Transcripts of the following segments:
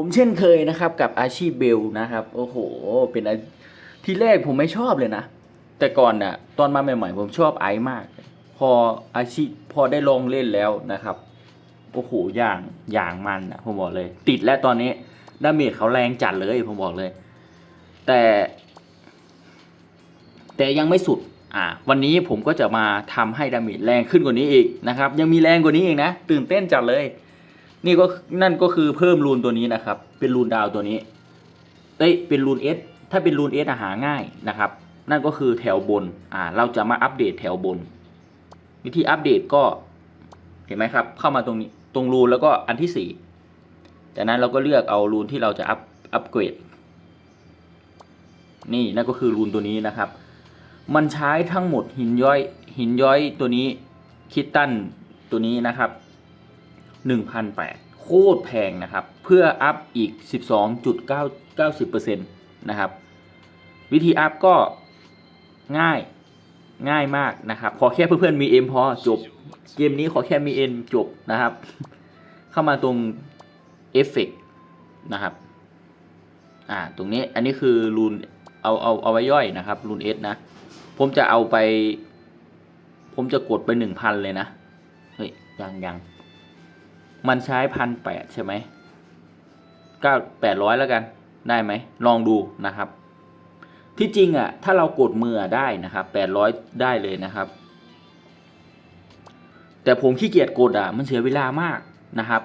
ผมเช่นเคยนะครับกับอาชีพเบลนะครับ โอ้โห เป็นที่แรกผมไม่ชอบเลยนะ แต่ก่อนน่ะตอนมาใหม่ๆ ผมชอบไอซ์มาก พออาชีพพอได้ลองเล่นแล้วนะครับ โอ้โหอย่างอย่างมันนะผมบอกเลย ติดแล้วตอนนี้ดาเมจเขาแรงจัดเลยผมบอกเลย แต่ แต่ยังไม่สุดอ่าวันนี้ผมก็จะมาทำให้ดาเมจแรงขึ้นกว่านี้อีกนะครับ ยังมีแรงกว่านี้อีกนะ ตื่นเต้นจัดเลย นี่ก็นั่นก็คือเพิ่มรูนตัวนี้นะครับ เป็นรูนดาวตัวนี้เอ้ยเป็นรูนเอสถ้าเป็นรูนเอสหาง่ายนะครับ นั่นก็คือแถวบนอ่าเราจะมาอัปเดตแถวบน วิธีอัปเดตก็เห็นไหมครับ เข้ามาตรงนี้ตรงรูนแล้วก็อันที่สี่จากนั้นเราก็เลือกเอารูนที่เราจะอัพอัปเกรด นี่นั่นก็คือรูนตัวนี้นะครับ มันใช้ทั้งหมดหินย้อยหินย้อยตัวนี้คิตตันตัวนี้นะครับ หนึ่งพันแปดโคตรแพงนะครับ เพื่ออัพอีกสิบสองจุดเก้าสิบเปอร์เซ็นต์นะครับ วิธีอัพก็ง่ายง่ายมากนะครับ ขอแค่เพื่อนๆมีเอ็มพอจบ เกมนี้ขอแค่มีเอ็นจบนะครับ เข้ามาตรงเอฟเฟกนะครับ อ่า ตรงนี้อันนี้คือรูนเอาเอาเอาไว้ย่อยนะครับรูนเอสนะ ผมจะเอาไป ผมจะกดไปหนึ่งพันเลยนะ เฮ้ย ยังยัง มันใช้พันแปดใช่ไหมเก้าแปดร้อยแล้วกัน ได้ไหม ลองดูนะครับ ที่จริงอะ ถ้าเรากดมือได้นะครับแปดร้อยได้เลยนะครับ แต่ผมขี้เกียจกดอะ มันเสียเวลามากนะครับ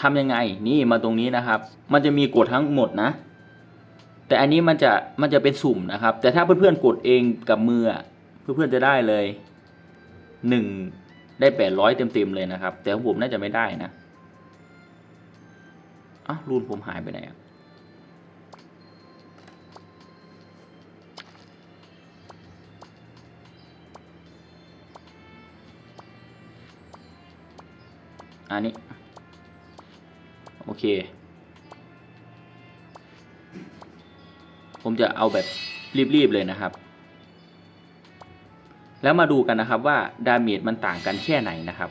ทำยังไง นี่มาตรงนี้นะครับ มันจะมีกดทั้งหมดนะ แต่อันนี้มันจะมันจะเป็นสุ่มนะครับ แต่ถ้าเพื่อนๆกดเองกับมือเพื่อนๆจะได้เลยหนึ่ง ได้แปดร้อยเต็มๆเลยนะครับ แต่ของผมน่าจะไม่ได้นะอ้าวรูนผมหายไปไหนอะอันนี้ โอเค ผมจะเอาแบบรีบ ๆ เลยนะครับ แล้วมาดูกันนะครับว่าดาเมจมันต่างกันแค่ไหนนะครับ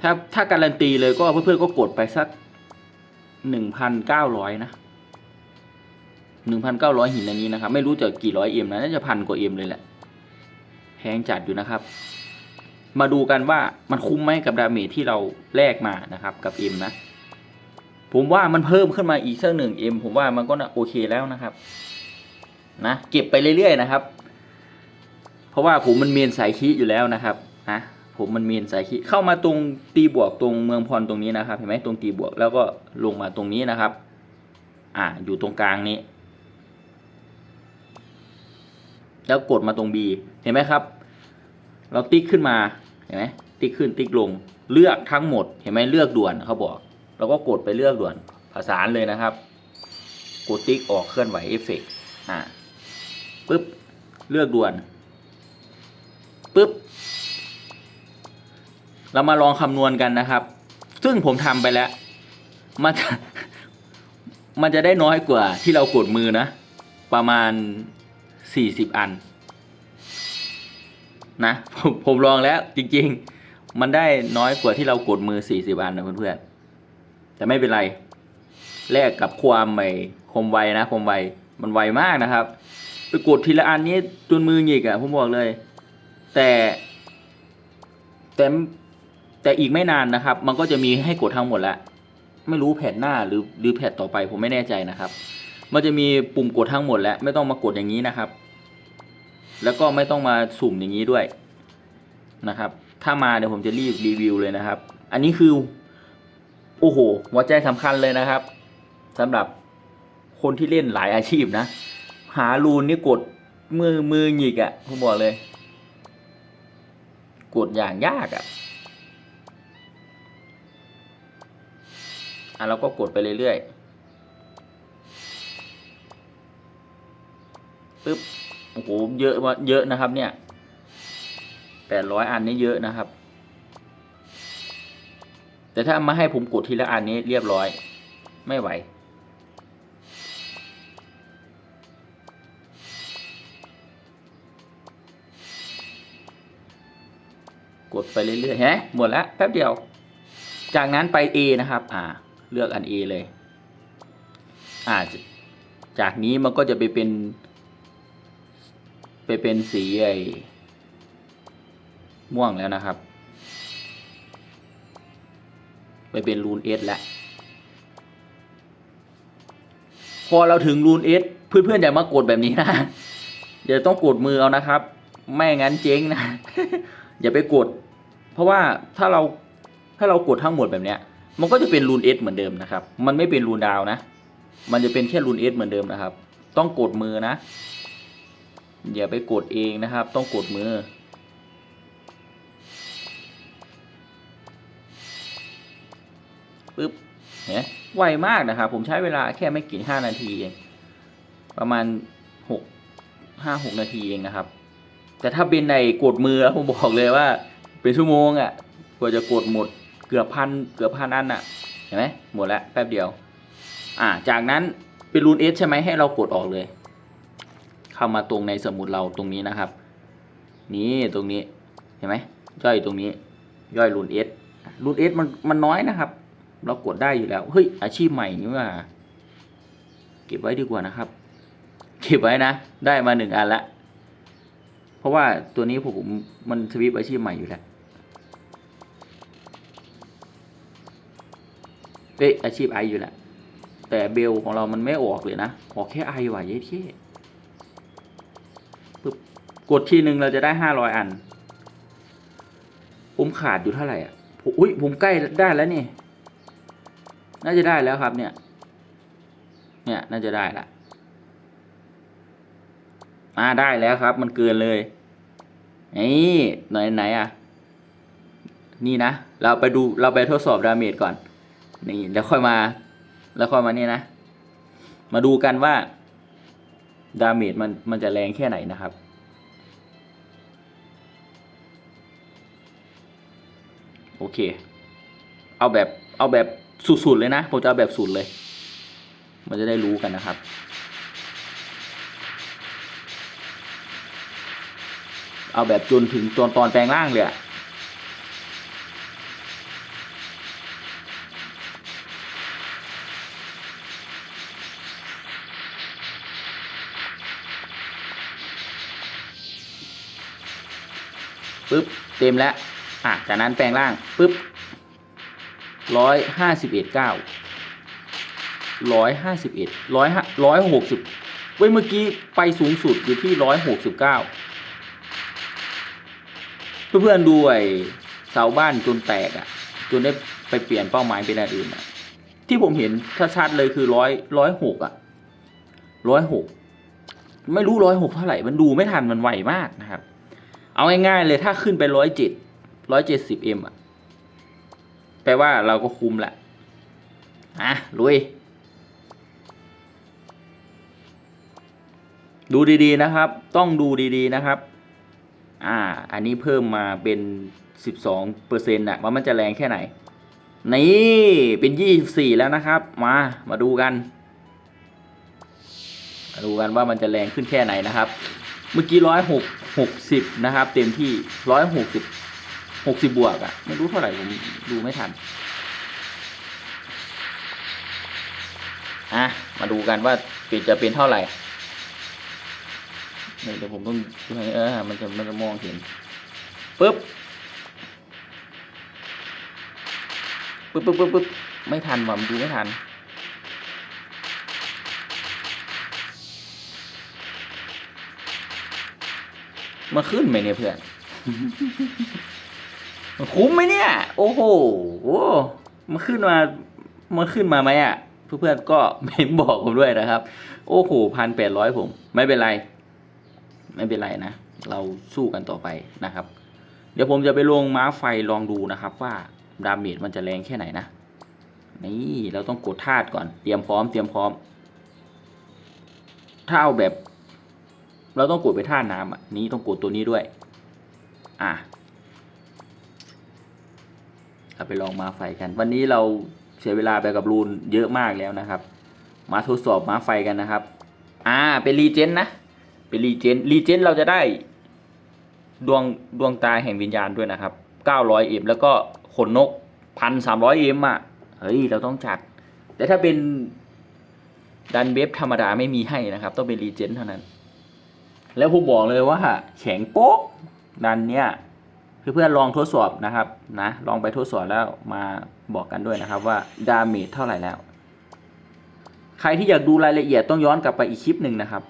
ถ้าถ้าการันตีเลยก็เพื่อนๆก็กดไปสักหนึ่งพันเก้าร้อยนะหนึ่งพันเก้าร้อยหินอันนี้นะครับ ไม่รู้จะกี่ร้อยเอ็มนะน่าจะพันกว่าเอ็มเลยแหละแพงจัดอยู่นะครับ มาดูกันว่ามันคุ้มไหมกับดาเมจที่เราแลกมานะครับ กับเอ็มนะ ผมว่ามันเพิ่มขึ้นมาอีกสักหนึ่งเอ็มผมว่ามันก็น่าโอเคแล้วนะครับ นะเก็บไปเรื่อยๆนะครับ เพราะว่าผมมันเมียนสายคีอยู่แล้วนะครับนะผมมันเมียนสายคีเข้ามาตรงตีบวกตรงเมืองพรตรงนี้นะครับ เห็นไหมตรงตีบวกแล้วก็ลงมาตรงนี้นะครับ อ่าอยู่ตรงกลางนี้ แล้วกดมาตรง B เห็นไหมครับ เราติ๊กขึ้นมาเห็นไหมติ๊กขึ้นติ๊กลงเลือกทั้งหมด เห็นไหมเลือกด่วนเขาบอก เราก็กดไปเลือกด่วนผสานเลยนะครับ กดติ๊กออกเคลื่อนไหวเอฟเฟกต์อ่าปึ๊บเลือกด่วนปึ๊บเรามาลองคำนวณกันนะครับ ซึ่งผมทำไปแล้ว มันจะมันจะได้น้อยกว่าที่เรากดมือนะ ประมาณสี่สิบอัน นะผมผมลองแล้วจริง ๆ มันได้น้อยกว่าที่เรากดมือสี่สิบอันนะเพื่อนๆ แต่ไม่เป็นไรแลกกับความใหม่คมไวนะคมไวมันไวมากนะครับ ไปกดทีละอันนี้จนมือหงิกอะ่ะผมบอกเลย แต่แต่แต่อีกไม่นานนะครับ มันก็จะมีให้กดทั้งหมดแล้วไม่รู้แผ่นหน้าหรือหรือแผ่นต่อไปผมไม่แน่ใจนะครับ มันจะมีปุ่มกดทั้งหมดแล้ว ไม่ต้องมากดอย่างนี้นะครับ แล้วก็ไม่ต้องมาสุ่มอย่างนี้ด้วยนะครับ ถ้ามาเดี๋ยวผมจะรีบรีวิวเลยนะครับ อันนี้คือ โอ้โหหัวใจสำคัญเลยนะครับสำหรับคนที่เล่นหลายอาชีพนะ หารูนนี่กดมือมือหงิกอะ่ะผมบอกเลย กดอย่างยากอะ่ะอะเราก็กดไปเรื่อยๆปึ๊บโอ้โหเยอะว่าเยอะนะครับเนี่ยแปดร้อยอันนี้เยอะนะครับ แต่ถ้ามาให้ผมกดทีละอันนี้เรียบร้อย ไม่ไหว กดไปเรื่อยๆเห็นไหมดแล้วแป๊บเดียว จากนั้นไป A นะครับ อ่า เลือกอัน A เลย อ่า จากนี้มันก็จะไปเป็น ไปเป็นสีไอ้ม่วงแล้วนะครับ ไปเป็นรูนเอสแล้วพอเราถึงรูนเอสเพื่อนๆอย่ามากดแบบนี้นะเดี๋ยวต้องกดมือเอานะครับ ไม่งั้นเจ๊งนะ อย่าไปกด เพราะว่าถ้าเราถ้าเรากดทั้งหมดแบบเนี้ย มันก็จะเป็นรูนเอสเหมือนเดิมนะครับ มันไม่เป็นรูนดาวนะ มันจะเป็นแค่รูนเอสเหมือนเดิมนะครับ ต้องกดมือนะ อย่าไปกดเองนะครับ ต้องกดมือ ปึ๊บเนี่ยไวมากนะครับ ผมใช้เวลาแค่ไม่กี่ห้านาทีเอง ประมาณหกห้าหกนาทีเองนะครับ แต่ถ้าเป็นในกดมือผมบอกเลยว่า เป็นชั่วโมงอะ่ะกว่าจะกดหมดเกือบพันเกือบพันอันอะเห็นไหมหมดแล้วแป๊บเดียว อ่า จากนั้นเป็นรูนเอสใช่ไหมให้เรากดออกเลย เข้ามาตรงในสมุดเราตรงนี้นะครับ นี่ตรงนี้เห็นไหมย่อยตรงนี้ ย่อยรูนเอสรูนเอสมันมันน้อยนะครับ เรากดได้อยู่แล้ว เฮ้ย อาชีพใหม่นี่ว่า เก็บไว้ดีกว่านะครับ เก็บไว้นะ ได้มาหนึ่งอันละ เพราะว่าตัวนี้ผมมันสวิปอาชีพใหม่อยู่แล้วเอ้ยอาชีพไออยู่แล้วแต่เบลของเรามันไม่ออกเลยนะออกแค่ไอว่ะเย้เท่ปึ๊บกดทีหนึ่งเราจะได้ห้าร้อยอัน ผมขาดอยู่เท่าไหร่อะอุ้ยผมใกล้ได้แล้วนี่ น่าจะได้แล้วครับเนี่ย เนี่ยน่าจะได้ละอ่าได้แล้วครับ มันเกินเลยนี่ไหนไหนอะ นี่นะ เราไปดูเราไปทดสอบดาเมจก่อน นี่แล้วค่อยมา แล้วค่อยมานี่นะ มาดูกันว่า ดาเมจมันมันจะแรงแค่ไหนนะครับโอเค เอาแบบ เอาแบบ สุดๆเลยนะ ผมจะเอาแบบสุดเลย มันจะได้รู้กันนะครับ เอาแบบจนถึงตอนตอนแปลงร่างเลยอะปึ๊บเต็มแล้วอะจากนั้นแปลงร่างปึ๊บ ร้อยห้าสิบเอ็ดเก้าร้อยห้าสิบเอ็ดร้อยห้าร้อยหกสิบเว้ยเมื่อกี้ไปสูงสุดอยู่ที่ร้อยหกสิบเก้าเพื่อนๆดูไอ้เสาบ้านจนแตกอะ่ะ จนได้ไปเปลี่ยนเป้าหมายเป็นอันอื่นอะที่ผมเห็นชัดๆเลยคือร้อยร้อยหกอะร้อยหกไม่รู้ร้อยหกเท่าไหร่ มันดูไม่ทันมันไวมากนะครับ เอาง่ายๆเลยถ้าขึ้นไปร้อยเจ็ดร้อยเจ็ดสิบเอ็มอะ แปลว่าเราก็คุมแหละอะลุย ดูดีๆนะครับ ต้องดูดีๆนะครับ อ่า อันนี้เพิ่มมาเป็นสิบสองเปอร์เซ็นต์ะว่ามันจะแรงแค่ไหน นี่ เป็นยี่สี่แล้วนะครับ มา มาดูกัน มาดูกันว่ามันจะแรงขึ้นแค่ไหนนะครับ เมื่อกี้ร้อยหกหกสิบนะครับ เต็มที่ร้อยหกสิบ หกสิบบวกอะไม่รู้เท่าไหร่ผมดูไม่ทันอะมาดูกันว่าป็นจะเป็นเท่าไหร่เดี๋ยวผมต้องเออมันจะมันจะมองเห็นปึ๊บปึ๊บปึ๊บปึ๊บปึ๊บไม่ทันว่ะมันดูไม่ทันมาขึ้นไหมเนี่ยเพื่อน คุ้มไหมเนี่ย โอ้โหมาขึ้นมามาขึ้นมาไหมอะ เพื่อนๆก็เมนบอกผมด้วยนะครับ โอ้โหพันแปดร้อยผม ไม่เป็นไร ไม่เป็นไรนะ เราสู้กันต่อไปนะครับ เดี๋ยวผมจะไปลงม้าไฟลองดูนะครับ ว่าดาเมจมันจะแรงแค่ไหนนะ นี่เราต้องกดธาตุก่อน เตรียมพร้อม เตรียมพร้อม ถ้าเอาแบบ เราต้องกดไปท่าน้ำอะ นี้ต้องกดตัวนี้ด้วย อะ เราไปลองมาไฟกัน วันนี้เราเสียเวลาไปกับรูนเยอะมากแล้วนะครับ มาทดสอบมาไฟกันนะครับ อ่าเป็นรีเจนนะ เป็นรีเจนรีเจนเราจะได้ดวงดวงตาแห่งวิญญาณด้วยนะครับ 900M แล้วก็ขนนก 1,300M อะ เฮ้ย เราต้องจัด แต่ถ้าเป็นดันเบฟธรรมดาไม่มีให้นะครับ ต้องเป็นรีเจนเท่านั้น แล้วผมบอกเลยว่าแข็งโป๊กดันเนี้ย เพื่อนๆลองทดสอบนะครับนะลองไปทดสอบแล้วมาบอกกันด้วยนะครับว่าดาเมจเท่าไหร่แล้ว ใครที่อยากดูรายละเอียดต้องย้อนกลับไปอีกคลิปหนึ่งนะครับ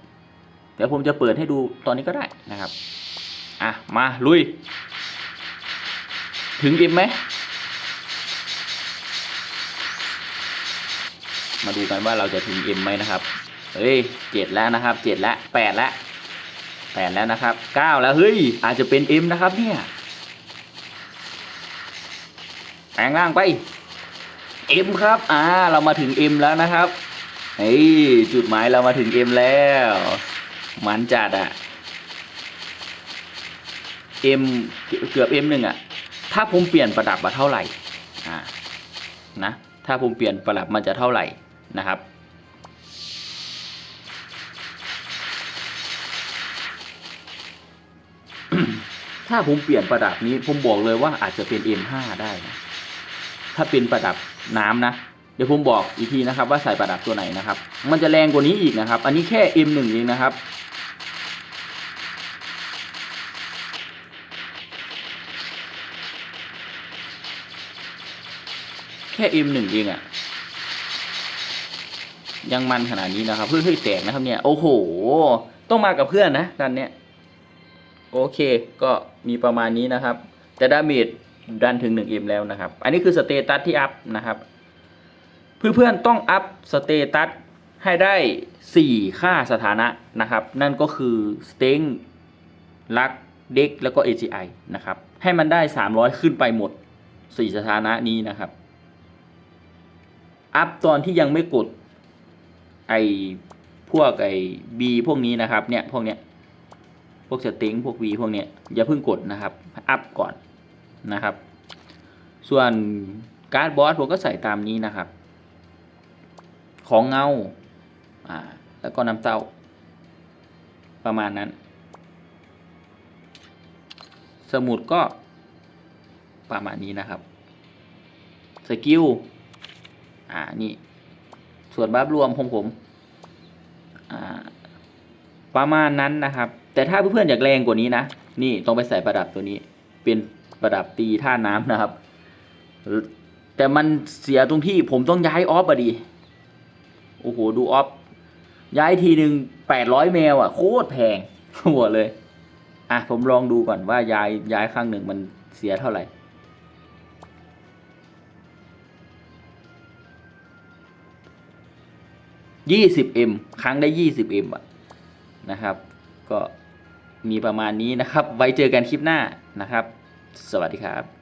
เดี๋ยวผมจะเปิดให้ดูตอนนี้ก็ได้นะครับอะมาลุย ถึงอิมไหมมาดูกันว่าเราจะถึง M ไหมนะครับ เฮ้ยเจ็ดแล้วนะครับเจ็ดแล้วแปดแล้วแปดแล้วนะครับเก้าแล้ว เฮ้ย อาจจะเป็น M นะครับเนี่ย แปลงร่างไป M ครับอ่าเรามาถึง M แล้วนะครับเฮ้ยจุดหมายเรามาถึง M แล้ว มันจัดอะ M เกือบ M หนึ่งอะถ้าผมเปลี่ยนประดับมาเท่าไหร่อ่านะถ้าผมเปลี่ยนประดับมันจะเท่าไหร่นะครับถ้าผมเปลี่ยนประดับนี้ผมบอกเลยว่าอาจจะเป็น M5 ได้นะ ถ้าเป็นประดับน้ำนะ เดี๋ยวผมบอกอีกทีนะครับว่าใส่ประดับตัวไหนนะครับ มันจะแรงกว่านี้อีกนะครับ อันนี้แค่ M1 เองนะครับ แค่ M1 เองอะยังมันขนาดนี้นะครับเพื่อให้ยแตกนะครับเนี่ยโอ้โห ต้องมากับเพื่อนนะดันเนี้ยโอเค ก็มีประมาณนี้นะครับ แต่ดาเมจ ดันถึง 1M แล้วนะครับ อันนี้คือสเตตัสที่อัพนะครับ เพื่อนๆต้องอัพสเตตัสให้ได้ 4 ค่าสถานะนะครับ นั่นก็คือสเต็งลักเด็กแล้วก็ AGI นะครับ ให้มันได้ 300 ขึ้นไปหมด 4 สถานะนี้นะครับ อัพตอนที่ยังไม่กดไอพวกไอบีพวกนี้นะครับเนี่ยพวกเนี้ยพวกสติงพวกวีพวกเนี้ยอย่าเพิ่งกดนะครับ อัพก่อน นะครับ ส่วนการ์ดบอสผมก็ใส่ตามนี้นะครับ ของเงาอ่าแล้วก็น้ำเต้า ประมาณนั้น สมุดก็ประมาณนี้นะครับ สกิลอ่านี่ ส่วนบัฟรวมของผมอ่าประมาณนั้นนะครับ แต่ถ้าเพื่อนๆอยากแรงกว่านี้นะ นี่ต้องไปใส่ประดับตัวนี้ เป็น ระดับตีท่าน้ำนะครับ แต่มันเสียตรงที่ผมต้องย้ายออฟอะดีโอ้โห ดูออฟ ย้ายทีหนึ่งแปดร้อยแมวอะโคตรแพงหัวเลย อะ ผมลองดูก่อนว่าย้ายย้ายครั้งหนึ่งมันเสียเท่าไหร่ยี่สิบเอ็มครั้งได้ยี่สิบเอ็มอะนะครับ ก็มีประมาณนี้นะครับ ไว้เจอกันคลิปหน้านะครับ สวัสดีครับ